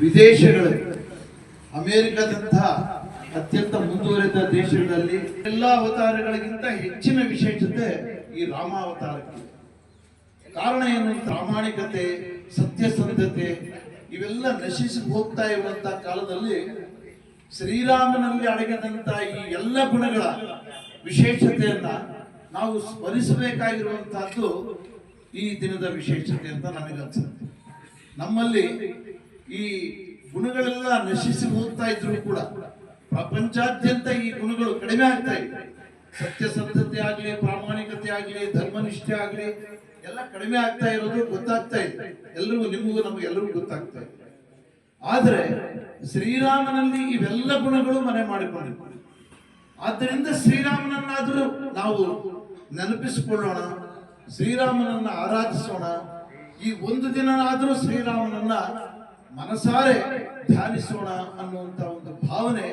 ವಿದೇಶಗಳು ಅಮೆರಿಕದಂತಹ ಅತ್ಯಂತ ಮುಂದುವರೆದ ದೇಶಗಳಲ್ಲಿ ಎಲ್ಲ ಅವತಾರಗಳಿಗಿಂತ ಹೆಚ್ಚಿನ ವಿಶೇಷತೆ ಈ ರಾಮಾವತಾರಕ್ಕೆ. ಕಾರಣ ಏನು? ಪ್ರಾಮಾಣಿಕತೆ ಸತ್ಯಸಂಧತೆ ಇವೆಲ್ಲ ನಶಿಸಿ ಹೋಗ್ತಾ ಇರುವಂತಹ ಕಾಲದಲ್ಲಿ ಶ್ರೀರಾಮನಲ್ಲಿ ಅಡಗಿದಂತ ಈ ಎಲ್ಲ ಗುಣಗಳ ವಿಶೇಷತೆಯನ್ನ ನಾವು ಸ್ಮರಿಸಬೇಕಾಗಿರುವಂತಹದ್ದು ಈ ದಿನದ ವಿಶೇಷತೆ ಅಂತ ನನಗನ್ಸುತ್ತೆ ನಮ್ಮಲ್ಲಿ ಈ ಗುಣಗಳೆಲ್ಲ ನಶಿಸಿ ಹೋಗ್ತಾ ಇದ್ರು ಕೂಡ ಪ್ರಪಂಚಾದ್ಯಂತ ಈ ಗುಣಗಳು ಕಡಿಮೆ ಆಗ್ತಾ ಇದೆ. ಸತ್ಯಸಂಧತೆ ಆಗಲಿ, ಪ್ರಾಮಾಣಿಕತೆ ಆಗಲಿ, ಧರ್ಮನಿಷ್ಠೆ ಆಗಲಿ, ಎಲ್ಲ ಕಡಿಮೆ ಆಗ್ತಾ ಇರೋದು ಗೊತ್ತಾಗ್ತಾ ಇದೆ. ಎಲ್ರಿಗೂ ನಿಮಗೂ ನಮಗೆಲ್ಲರಿಗೂ ಗೊತ್ತಾಗ್ತಾ ಇದೆ. ಆದರೆ ಶ್ರೀರಾಮನಲ್ಲಿ ಇವೆಲ್ಲ ಗುಣಗಳು ಮನೆ ಮಾಡಿಕೊಂಡಿವೆ. ಆದ್ದರಿಂದ ಶ್ರೀರಾಮನನ್ನಾದರೂ ನಾವು ನೆನಪಿಸಿಕೊಳ್ಳೋಣ, ಶ್ರೀರಾಮನನ್ನ ಆರಾಧಿಸೋಣ. ಈ ಒಂದು ದಿನನಾದರೂ ಶ್ರೀರಾಮನನ್ನ ಮನಸಾರೆ ಧ್ಯಾನಿಸೋಣ ಅನ್ನುವಂತ ಒಂದು ಭಾವನೆ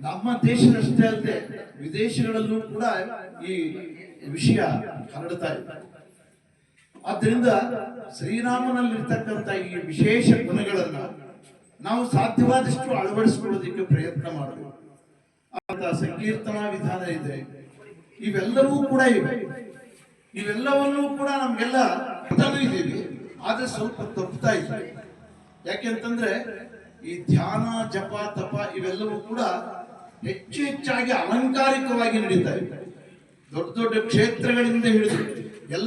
ನಮ್ಮ ದೇಶದಷ್ಟೇ ಅಲ್ಲದೆ ವಿದೇಶಗಳಲ್ಲೂ ಕೂಡ ಈ ವಿಷಯ ಹರಡ್ತಾ ಇದೆ. ಆದ್ರಿಂದ ಶ್ರೀರಾಮನಲ್ಲಿರ್ತಕ್ಕಂಥ ಈ ವಿಶೇಷ ಗುಣಗಳನ್ನ ನಾವು ಸಾಧ್ಯವಾದಷ್ಟು ಅಳವಡಿಸಿಕೊಳ್ಳೋದಕ್ಕೆ ಪ್ರಯತ್ನ ಮಾಡಬೇಕು ಸಂಕೀರ್ತನಾ ವಿಧಾನ ಇದೆ. ಇವೆಲ್ಲವೂ ಕೂಡ ಇವೆ. ಇವೆಲ್ಲವನ್ನೂ ಕೂಡ ನಮ್ಗೆಲ್ಲ ಇದ್ದೀವಿ ಆದ್ರೆ ಸ್ವಲ್ಪ ತಪ್ಪುತ್ತಾ ಇದೆ. ಯಾಕೆಂತಂದ್ರೆ ಈ ಧ್ಯಾನ, ಜಪ, ತಪ ಇವೆಲ್ಲವೂ ಕೂಡ ಹೆಚ್ಚು ಹೆಚ್ಚಾಗಿ ಅಲಂಕಾರಿಕವಾಗಿ ನಡೀತಾ ಇದೆ. ದೊಡ್ಡ ದೊಡ್ಡ ಕ್ಷೇತ್ರಗಳಿಂದ ಹಿಡಿದು ಎಲ್ಲ